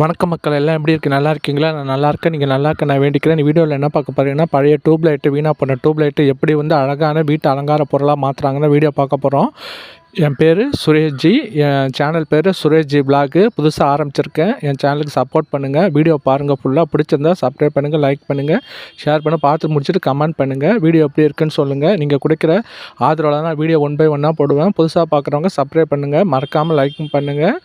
வணக்கம் மக்கள் எல்லாம் எப்படி இருக்குது நல்லா இருக்கீங்களா? நான் நல்லா இருக்கேன். நீங்கள் நல்லா இருக்க நான் வேண்டிக்கிறேன். இந்த வீடியோவில் என்ன பார்க்க போகிறீங்கன்னா பழைய டியூப் லைட்டு வீணாக போன டியூப் லைட்டு எப்படி வந்து அழகான வீட்டு அலங்கார பொருளாக மாற்றுறாங்கன்னு வீடியோ பார்க்க போகிறோம் என் பேர் சுரேஷ்ஜி. என் சேனல் பேர் சுரேஷ்ஜி பிளாகு புதுசாக ஆரம்பிச்சிருக்கேன். என் சேனலுக்கு சப்போர்ட் பண்ணுங்கள் வீடியோ பாருங்கள் ஃபுல்லாக பிடிச்சிருந்தா சப்ஸ்கிரைப் பண்ணுங்கள் லைக் பண்ணுங்கள் ஷேர் பண்ண பார்த்து முடிச்சுட்டு கமெண்ட் பண்ணுங்கள் வீடியோ எப்படி இருக்குன்னு சொல்லுங்கள் நீங்கள் கொடுக்குற ஆதரவில் தான் வீடியோ ஒன் பை ஒன்னாக போடுவேன். புதுசாக பார்க்குறவங்க சப்ஸ்கிரைப் பண்ணுங்கள் மறக்காமல் லைக்கும் பண்ணுங்கள்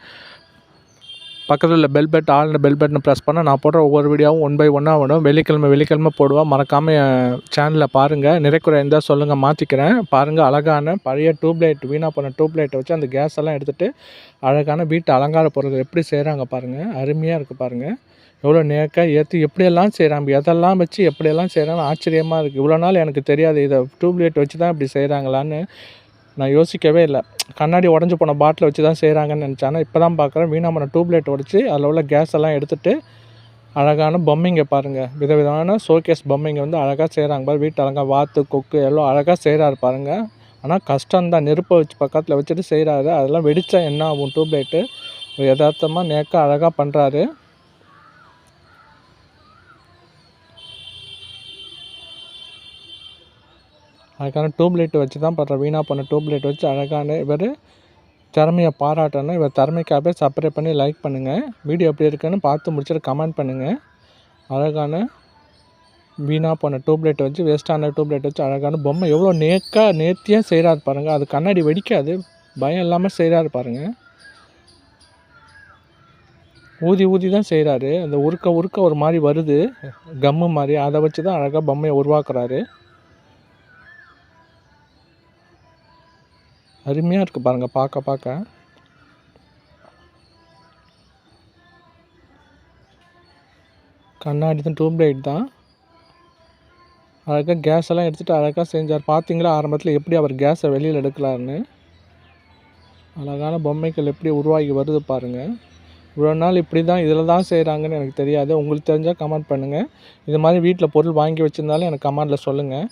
பக்கத்தில் உள்ள பெல் பட் ஆல் பெல் பட்டனை ப்ரெஸ் பண்ணால் நான் போடுற ஒவ்வொரு வீடியோவும் ஒன் பை ஒன்னாக வரும். வெள்ளிக்கிழமை வெள்ளிக்கிழமை போடுவேன் மறக்காமல் சேனலில் பாருங்கள் நிறைக்குறை இருந்தால் சொல்லுங்கள் மாற்றிக்கிறேன் பாருங்கள் அழகான பழைய டியூப்லைட் வீணாக போன டியூப்லைட்டை வச்சு அந்த கேஸ் எல்லாம் எடுத்துகிட்டு அழகான வீட்டு அலங்கார பொருட்கள் எப்படி செய்கிறாங்க பாருங்கள் அருமையாக இருக்குது பாருங்கள் எவ்வளோ நேக்காக ஏற்றி எப்படியெல்லாம் செய்கிறாங்க எதெல்லாம் வச்சு எப்படியெல்லாம் செய்கிறாங்க ஆச்சரியமாக இருக்குது இவ்வளோ நாள் எனக்கு தெரியாது இதை டியூப்லைட் வச்சு தான் இப்படி செய்கிறாங்களான்னு நான் யோசிக்கவே இல்லை. கண்ணாடி உடஞ்சி போன பாட்டில் வச்சு தான் செய்கிறாங்கன்னு நினச்சேன். இப்போ தான் பார்க்குறேன் வீணாமன டியூப்லைட் உடச்சி அதில் உள்ள கேஸ் எல்லாம் எடுத்துகிட்டு அழகான பொம்மைங்க பாருங்கள் விதவிதமான ஷோகேஸ் பொம்மைங்க வந்து அழகாக செய்கிறாங்க பாரு. வீட்டு அழகாக வாத்து கொக்கு எல்லாம் அழகாக செய்கிறாரு பாருங்கள் ஆனால் கஷ்டம்தான். நெருப்பை வச்சு பக்கத்தில் வச்சுட்டு செய்கிறாரு அதெல்லாம் வெடித்தா என்ன ஆகும்? டியூப்லைட்டு யதார்த்தமாக நேக்க அழகாக பண்ணுறாரு அதுக்கான டியூப்லைட் வச்சு தான் பண்ணுற வீணாக பண்ண டியூப்லைட் வச்சு அழகான இவர் திறமையை பாராட்டணும். இவர் திறமைக்காகவே சப்ஸ்கிரைப் பண்ணி லைக் பண்ணுங்கள் வீடியோ எப்படி இருக்குன்னு பார்த்து முடிச்சுட்டு கமெண்ட் பண்ணுங்கள் அழகான வீணாக போன டியூப்லைட் வச்சு வேஸ்ட்டான டியூப்லைட் வச்சு அழகான பொம்மை எவ்வளோ நேக்காக நேர்த்தியாக செய்கிறாரு பாருங்கள் அது கண்ணாடி வெடிக்காது பயம் இல்லாமல் செய்கிறாரு பாருங்கள் ஊதி ஊதி தான் செய்கிறாரு அந்த உருக்க உருக்க ஒரு மாதிரி வருது. கம்மு மாதிரி. அதை வச்சு தான் அழகாக பொம்மையை உருவாக்குறாரு. அருமையாக இருக்குது பாருங்கள் பார்க்க பார்க்க. கண்ணாடி தான் டியூப் லைட் தான். அழகாக கேஸ் எல்லாம் எடுத்துகிட்டு அழகாக செஞ்சார். பார்த்தீங்களா ஆரம்பத்தில் எப்படி அவர் கேஸை வெளியில் எடுக்கலான்னு அழகான பொம்மைகள் எப்படி உருவாகி வருது பாருங்கள் இவ்வளோ நாள் இப்படி தான் இதில் தான் செய்கிறாங்கன்னு எனக்கு தெரியாது. உங்களுக்கு தெரிஞ்சால் கமெண்ட் பண்ணுங்கள் இது மாதிரி வீட்டில் பொருள் வாங்கி வச்சுருந்தாலும் எனக்கு கமெண்டில் சொல்லுங்கள்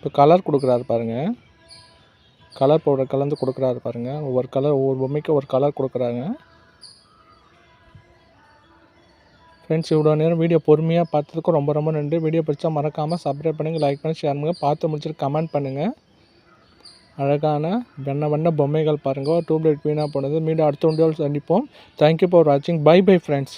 இப்போ கலர் கொடுக்குறாரு பாருங்கள் கலர் பவுடர் கலந்து கொடுக்குறாரு பாருங்கள் ஒவ்வொரு கலர் ஒவ்வொரு பொம்மைக்கும் ஒரு கலர் கொடுக்குறாங்க. ஃப்ரெண்ட்ஸ் இவ்வளோ நேரம் வீடியோ பொறுமையாக பார்த்ததுக்கும் ரொம்ப ரொம்ப நன்றி. வீடியோ பிடிச்சா மறக்காமல் சப்ஸ்கிரைப் பண்ணுங்கள் லைக் பண்ணி ஷேர் பண்ணுங்கள் பார்த்து முடிச்சுட்டு கமெண்ட் பண்ணுங்கள் அழகான வண்ண வண்ண பொம்மைகள் பாருங்கள் டியூப்லைட் வீணாக போனது. மீண்டும் அடுத்த வீடியோவில் சந்திப்போம். தேங்க்யூ ஃபார் வாட்சிங் பை பை ஃப்ரெண்ட்ஸ்